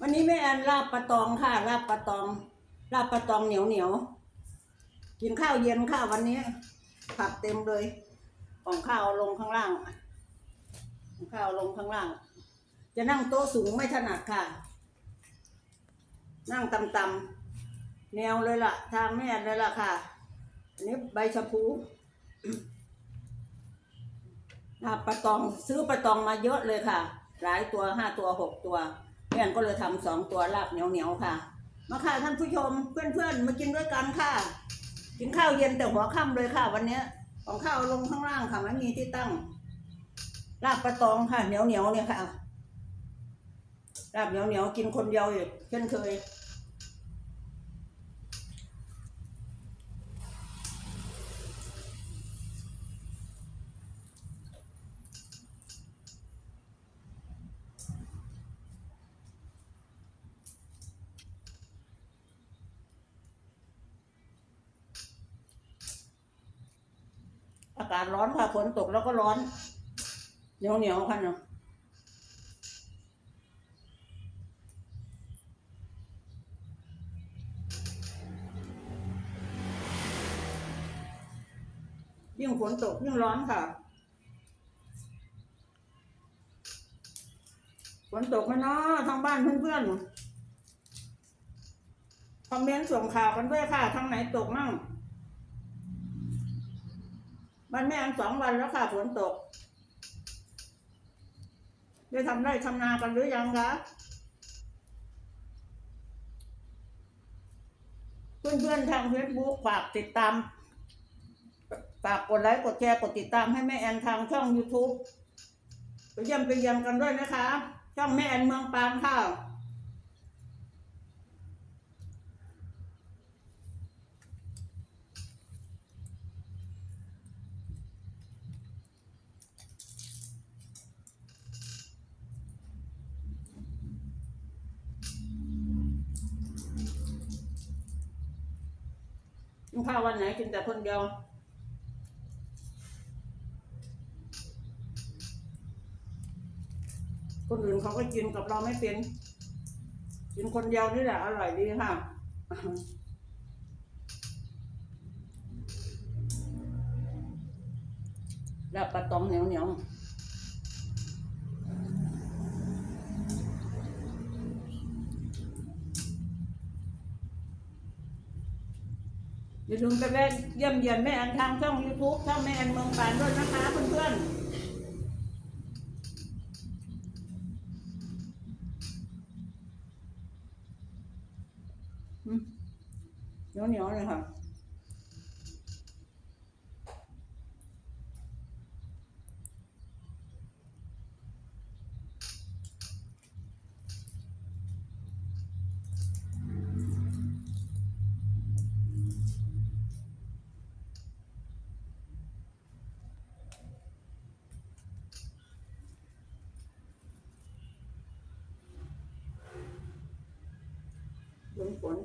วันนี้แม่แอนลาบปลาตองค่ะลาบปลาตองลาบปลาตองเหนียวเหนียวกินข้าวเย็นค่ะวันนี้ผักเต็มเลยของข้าวลงข้างล่างของข้าวลงข้างล่าง จะนั่งโต๊ะสูงไม่ถนัดค่ะ นั่งต่ำๆแนวเลยล่ะ ทางแม่เลยล่ะค่ะอันนี้ใบชะพูลาบปลาตองซื้อปลาตองมาเยอะเลยค่ะ หลายตัวห้าตัวหกตัว แม่ก็เลยทำสองตัวลาบเหนียวเหนียวๆค่ะ มาค่ะท่านผู้ชมเพื่อนๆมากินด้วยกันค่ะ กินข้าวเย็นแต่หัวค่ำเลยค่ะ วันนี้ของข้าวลงข้างล่างค่ะมันมีที่ตั้งลาบปลาตองค่ะเหนียวเหนียวๆเนี่ยค่ะลาบเหนียวเหนียวๆกินคนเดียวอยู่เช่นเคยากาศร้อนค่ะฝนตกแล้วก็ร้อนเหนียวเหนียวค่ะเนาะยิ่งฝนตกยิ่งร้อนค่ะฝนตกไหมเนาะทางบ้านเพื่อนๆคอมเมนต์ส่งข่าวกันด้วยค่ะทางไหนตกมั่ง มันแม่อันสองวันแล้วค่ะฝนตก ได้ทำไร่ทำนากันหรือยังคะเพื่อนๆทางเฟซบุ๊กฝากติดตาม ฝากกดไลค์กดแชร์กดติดตามให้แม่แอนทางช่อง YouTube ไปเยี่ยมไปเยี่ยมกันด้วยนะคะ ช่องแม่แอนเมืองปานค่ะ กินข้าววันไหนกินแต่คนเดียวคนอื่นเขาก็กินกับเราไม่เป็น กินคนเดียวนี่แหละอร่อยดีค่ะแล้วปลาตองเหนียวเหนียว อย่าลืมไปแวะเยี่ยมเยียนแม่แอนทางช่องยูทูบช่องแม่แอนเมืองปานด้วยนะคะเพื่อนๆเหนียวเหนียวๆเลยค่ะ ฝนฝน